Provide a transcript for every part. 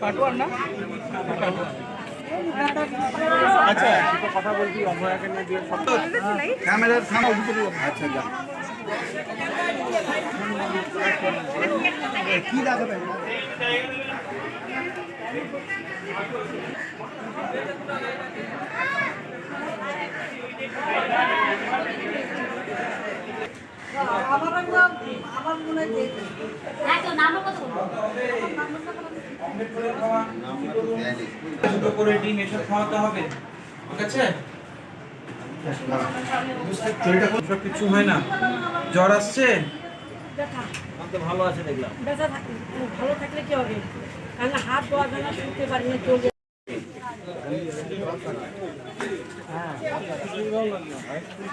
পাটোয়ার না আচ্ছা কথা বলছি অভয়াকে নিয়ে দিয়ে ক্যামেরার সামনে আচ্ছা কি দেখাবেন করে ডিম এসব খাওয়াতে হবে। ঠিক আছে সব কিছু হয় না। জ্বর আসছে? ভালো আছে দেখলাম। ব্যথা ভালো থাকলে কি হবে? কারণ হাত না শুনতে পারি না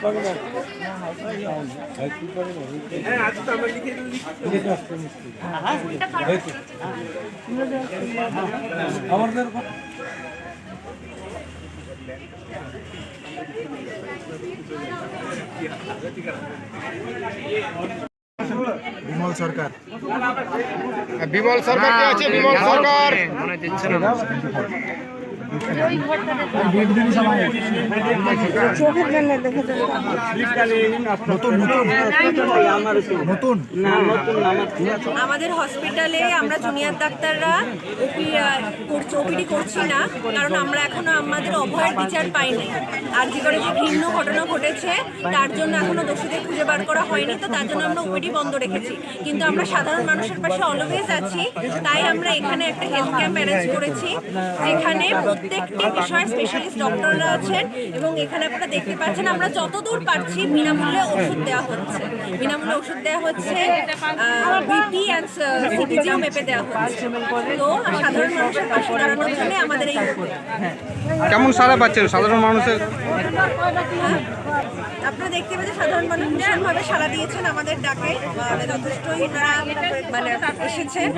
চলে বিমল সরকার। বিমল সরকার কে আছে? বিমল সরকার। নতুন নতুন নতুন আমাদের হসপিটালে আমরা জুনিয়র ডাক্তাররা ওপিডি করছি না, কারণ আমরা এখনও আমাদের অভয়ের বিচার পাইনি। আর করে যে ঘৃণ্য ঘটনা ঘটেছে, তার জন্য এখনও দোষীদের খুঁজে বার করা হয়নি, তো তার জন্য আমরা ওপিডি বন্ধ রেখেছি। কিন্তু আমরা সাধারণ মানুষের পাশে অলওয়েজ আছি, তাই আমরা এখানে একটা হেলথ ক্যাম্প অ্যারেঞ্জ করেছি, যেখানে প্রত্যেকটি বিষয়ে স্পেশালিস্ট ডক্টররা আছেন এবং এখানে আপনারা দেখতে পাচ্ছেন আমরা যতদূর পারছি বিনামূল্যে ওষুধ দেওয়া হচ্ছে। বিনামূল্যে ওষুধ দেওয়া হচ্ছে বিপি অ্যান্ড সিপিজিও মেপে দেওয়া হচ্ছে। তো সাধারণ মানুষের পাশে দাঁড়ানোর জন্য আমাদের এই কেমন সাড়া পাচ্ছেন সাধারণ মানুষের আপনারা দেখতে পাচ্ছেন সাধারণ মানুষ ভীষণভাবে সাড়া দিয়েছেন আমাদের ডাকে। যথেষ্টই ওনারা মানে এসেছেন।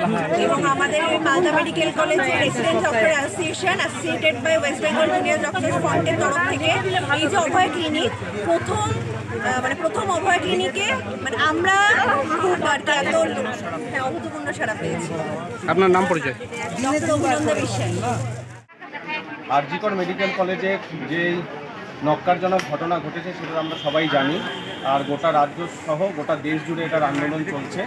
এবং আমাদের মালদা মেডিকেল কলেজের resident doctor association associated by West Bengal junior doctor ফ্রন্টের তরফ থেকে। এই যে অভয় ক্লিনিক প্রথম মানে প্রথম অভয় ক্লিনিকে মানে আমরা খুব আর কি এত হ্যাঁ অভূতপূর্ণ সারা পেয়েছি। আপনার নাম পরিচয়? ডক্টর অভিনন্দ বিশ্বাস। আরজিকর মেডিকেল কলেজে যে নক্কারজনক ঘটনা ঘটেছে সেটা আমরা সবাই জানি। আর গোটা রাজ্য সহ গোটা দেশ জুড়ে এটার আন্দোলন চলছে।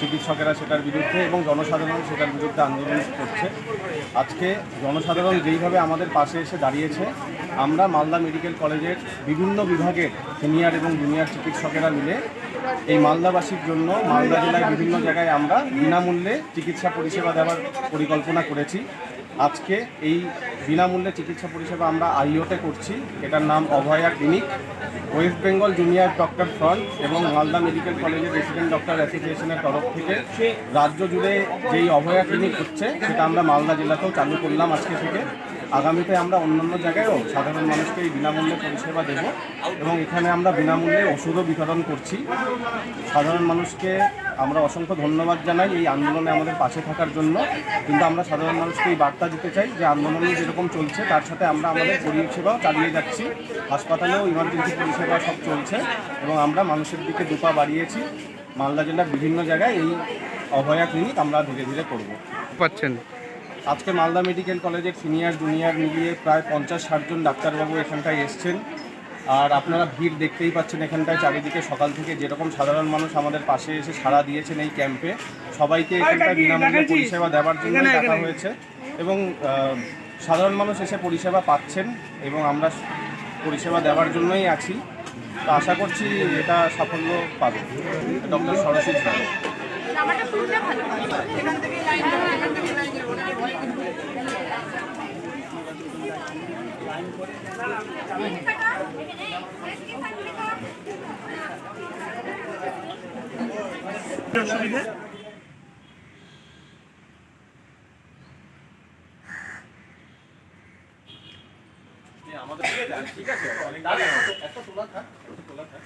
চিকিৎসকেরা সেটার বিরুদ্ধে এবং জনসাধারণ সেটার বিরুদ্ধে আন্দোলন করছে। আজকে জনসাধারণ যেইভাবে আমাদের পাশে এসে দাঁড়িয়েছে, আমরা মালদা মেডিকেল কলেজের বিভিন্ন বিভাগের সিনিয়র এবং জুনিয়র চিকিৎসকেরা মিলে এই মালদাবাসীর জন্য মালদা জেলায় বিভিন্ন জায়গায় আমরা বিনামূল্যে চিকিৎসা পরিষেবা দেওয়ার পরিকল্পনা করেছি। আজকে এই বিনামূল্যে চিকিৎসা পরিষেবা আমরা আইওতে করছি। এটার নাম Abhaya clinic. West Bengal junior doctor front এবং মালদা মেডিকেল কলেজের রেসিডেন্ট ডক্টর অ্যাসোসিয়েশনের তরফ থেকে রাজ্য জুড়ে যেই অভয়া ক্লিনিক হচ্ছে, সেটা আমরা মালদা জেলাতেও চালু করলাম আজকে থেকে। আগামীতে আমরা অন্যান্য জায়গায়ও সাধারণ মানুষকে এই বিনামূল্যে পরিষেবা দেব এবং এখানে আমরা বিনামূল্যে ওষুধও বিতরণ করছি। সাধারণ মানুষকে আমরা অসংখ্য ধন্যবাদ জানাই এই আন্দোলনে আমাদের পাশে থাকার জন্য। কিন্তু আমরা সাধারণ মানুষকে এই বার্তা দিতে চাই যে আন্দোলন যেরকম চলছে তার সাথে আমরা আমাদের পরিষেবাও চালিয়ে যাচ্ছি। হাসপাতালেও ইমার্জেন্সি পরিষেবা সব চলছে এবং আমরা মানুষের দিকে দুপা বাড়িয়েছি। মালদা জেলার বিভিন্ন জায়গায় এই অভয়া ক্লিনিক আমরা ধীরে ধীরে করব। পাচ্ছেন। আজকে মালদা মেডিকেল কলেজের সিনিয়র জুনিয়র মিলিয়ে প্রায় পঞ্চাশ ষাটজন ডাক্তারবাবু এখানটায় এসছেন। আর আপনারা ভিড় দেখতেই পাচ্ছেন এখানটায় চারিদিকে। সকাল থেকে যেরকম সাধারণ মানুষ আমাদের পাশে এসে সাড়া দিয়েছেন এই ক্যাম্পে সবাইকে এখানটায় বিনামূল্যে পরিষেবা দেওয়ার জন্য দেখা হয়েছে। এবং সাধারণ মানুষ এসে পরিষেবা পাচ্ছেন এবং আমরা পরিষেবা দেওয়ার জন্যই আছি। তো আশা করছি এটা সাফল্য পাবে। ডক্টর সরস্বতী স্যার আমাদের ঠিক আছে? একটা তোলা থাক একটা তোলা থাক।